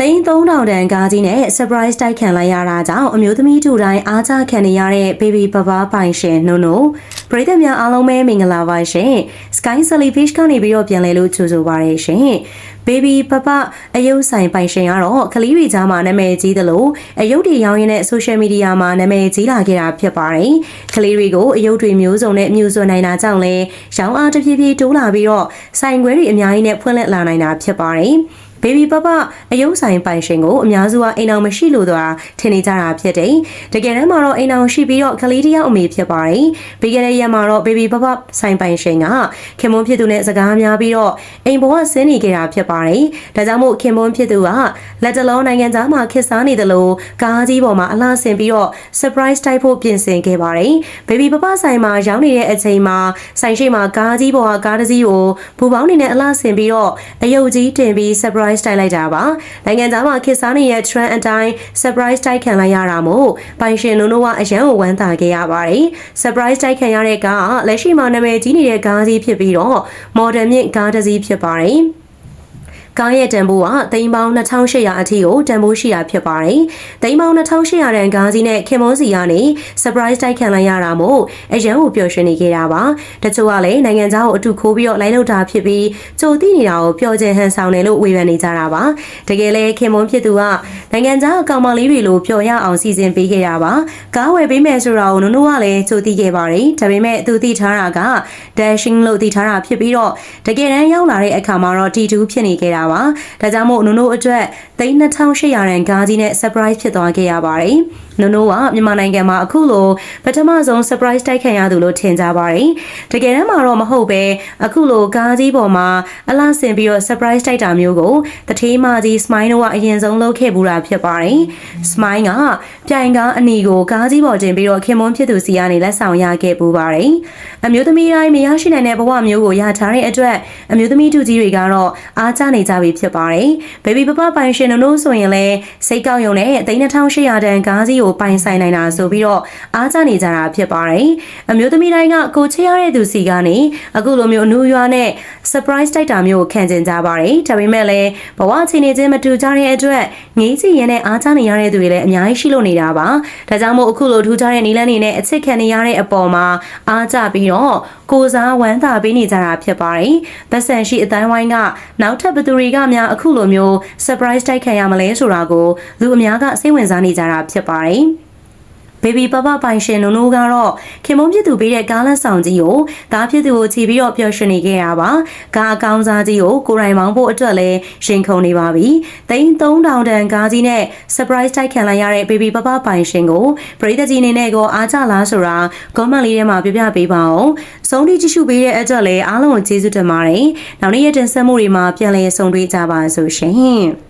သိန်း3000တန်ကားကြီးနဲ့ surprise တိုက်ခံလိုက်ရတာကြောင့်အမျိုးသမီးတူတိုင်းအားကျခံနေရတဲ့ baby baba ပိုင်ရှင်နုံနုံပရိသတ်များအားလုံးပဲမင်္ဂလာပါရှင် Sky Sally Fish ကနေပြီးတော့ပြန်လဲလို့ကြိုဆိုပါရရှင် baby papa အယုတ်ဆိုင်ပိုင်ရှင်ကတော့ကလေးတွေကြားမှာနာမည်ကြီးသလိုအယုတ်တွေရောင်းရင်းနဲ့ social media မှာနာမည်ကြီးလာခဲ့တာဖြစ်ပါတယ်ကလေးတွေကိုအယုတ်တွေမျိုးစုံနဲ့မြူဆွနိုင်တာကြောင့်လဲရောင်းအားတစ်ဖြည်းဖြည်းတိုးလာပြီးတော့ဆိုင်ခွဲတွေအများကြီးနဲ့ဖွင့်လှစ်လာနိုင်တာဖြစ်ပါတယ် baby papa အယုတ်ဆိုင်ပိုင်ရှင်ကိုအများစုကအိမ်အောင်မရှိလို့တော့ထင်နေကြတာဖြစ်တယ်။တကယ်တမ်းမှာတော့အိမ်အောင်ရှိပြီးတော့ကလေးတစ်ယောက်အမေဖြစ်ပါတယ်။ပြီးခဲ့တဲ့ရက်မှာတော့ baby papa ဆိုင်ပိုင်ရှင်ကခင်မွန်းဖြစ်သူနဲ့စကားများပြီးတော့အိမ်ပေါ်ကဆင်းနေကြတာဖြစ်ပါတယ်။ဒါကြောင့်မို့ခင်မွန်းဖြစ်သူကလက်တလုံးနိုင်ငံသားမှာခစ်စားနေတယ်လို့ကားကြီးပေါ်မှာအလားဆင်ပြီးတော့ surprise တိုက်ဖို့ပြင်ဆင်ခဲ့ပါတယ်။ baby papa ဆိုင်မှာရောက်နေတဲ့အချိန်မှာဆိုင်ရှိမှာကားကြီးပေါ်ကကားတစ်စီးကိုဘူပေါင်းနေနဲ့အလားဆင်ပြီးတော့အယုတ်ကြီးတင်ပြီး surprise surprise တိုက်လိုက်တာပါနိုင်ငံသားမှာခေတ်စားနေတဲ့ trend အတိုင်း surprise တိုက်ခံလိုက်ရတာမို့ပိုင်ရှင်နုံတို့ကအရန်ကိုဝမ်းသာခဲ့ရပါတယ် surprise တိုက်ခံရတဲ့ကားကလက်ရှိမှာနာမည်ကြီးနေတဲ့ကားကြီးဖြစ်ပြီးတော့ modern မြင့်ကားတစ်စီးဖြစ်ပါတယ် ကားရဲ့တန်ဖိုးကသိန်းပေါင်း2800အထိကိုတန်ဖိုးရှိတာဖြစ်ပါတယ်။သိန်းပေါင်း2800တန်ကားကြီးနဲ့ခင်မွန်စီကနေ surprise တိုက်ခံလိုက်ရတာမို့အရန်ကိုပျော်ရွှင်နေခဲ့တာပါ။တချို့ကလည်းနိုင်ငံသားကိုအတူခိုးပြီးတော့လိုက်လောက်တာဖြစ်ပြီးကြိုသိနေတာကိုပျော်ကျင်ဟန်ဆောင်တယ်လို့ဝေဖန်နေကြတာပါ။တကယ်လဲခင်မွန်ဖြစ်သူကနိုင်ငံသားအကောင်မလေးတွေလိုပျော်ရအောင်စီစဉ်ပေးခဲ့တာပါ။ကားဝယ်ပေးမယ်ဆိုတာကိုနုံနုံကလည်းကြိုသိခဲ့ပါတယ်။ဒါပေမဲ့သူသိထားတာက dashing လို့သိထားတာဖြစ်ပြီးတော့တကယ်တမ်းရောက်လာတဲ့အခါမှာတော့ T2 ဖြစ်နေခဲ့တာပါ။ဒါကြောင့်မို့နုံနုံအတွက်3800ရန်ကားကြီးနဲ့ surprise ဖြစ်သွားခဲ့ရပါတယ်။ နုံနုံကမြန်မာနိုင်ငံမှာအခုလိုပထမဆုံး surprise တိုက်ခံရသူလို့ထင်ကြပါတယ်။တကယ်တမ်းမှာတော့မဟုတ်ပဲအခုလိုကားကြီးပေါ်မှာအလားဆင်ပြီးတော့ surprise တိုက်တာမျိုးကိုတထေးမကြီး Smile တို့ကအရင်ဆုံးလုပ်ခဲ့ဘူးတာဖြစ်ပါတယ်။ Smile ကပြိုင်ကားအနီကိုကားကြီးပေါ်တင်ပြီးတော့ခင်မွန်းဖြစ်သူစီကနေလက်ဆောင်ရခဲ့ပူပါတယ်။အမျိုးသမီးတိုင်းမရရှိနိုင်တဲ့ဘဝမျိုးကိုရထားတဲ့အတွက်အမျိုးသမီးတူကြီးတွေကတော့အားကျနေကြပြီဖြစ်ပါတယ်။ baby papa ပိုင်ရှင်တို့ဆိုရင်လည်းစိတ်ကောက်ယုံနဲ့3800တန်ကားကြီးကိုပိုင်ဆိုင်နိုင်တာဆိုပြီးတော့အားကျနေကြတာဖြစ်ပါတယ်။အမျိုးသမီးတိုင်းကကိုချစ်ရတဲ့သူစီကနေအခုလိုမျိုးအနူရွာနဲ့ surprise တိုက်တာမျိုးကိုခံကျင်ကြပါတယ်။ဒါပေမဲ့လည်းဘဝအခြေအနေချင်းမတူကြတဲ့အတွက်ငေးစီရင်နဲ့အားကျနေရတဲ့သူတွေလည်းအများကြီးရှိလို့နေတာပါ။ဒါကြောင့်မို့အခုလိုထူးခြားတဲ့နီလန်းနေနဲ့အချစ်ခံနေရတဲ့အပေါ်မှာအားကျပြီးတော့ ကိုစားဝမ်းသာပေးနေကြတာဖြစ်ပါတယ်။ပတ်စံရှိအတိုင်းဝိုင်းကနောက်ထပ်ဘသူတွေကများအခုလိုမျိုး surprise တိုက်ခံရမလဲဆိုတာကိုလူအများကစိတ်ဝင်စားနေကြတာဖြစ်ပါတယ်။ baby papa ပိုင်ရှင်နုံနုကတော့ခင်မုန်းဖြစ်သူပေးတဲ့ကားလက်ဆောင်ကြီးကိုကားဖြစ်သူကိုခြေပြီးတော့ပျော်ရွှင်နေခဲ့တာပါကားအကောင်းစားကြီးကိုကိုရိုင်မောင်းဖို့အတွက်လည်းရှင်ခုန်နေပါပြီသိန်း3000တန်ကားကြီးနဲ့ surprise တိုက်ခံလိုက်ရတဲ့ baby papa ပိုင်ရှင်ကိုပရိသတ်ကြီးအနေနဲ့ကိုအားကြလားဆိုတာ comment လေးထဲမှာပြပြပေးပါအောင်ဆုံးထိကြည့်ရှုပေးတဲ့အတွက်လည်းအားလုံးကိုကျေးဇူးတင်ပါတယ်နောက်နေ့ရက်တင်ဆက်မှုတွေမှာပြန်လည်ဆုံတွေ့ကြပါစို့ရှင်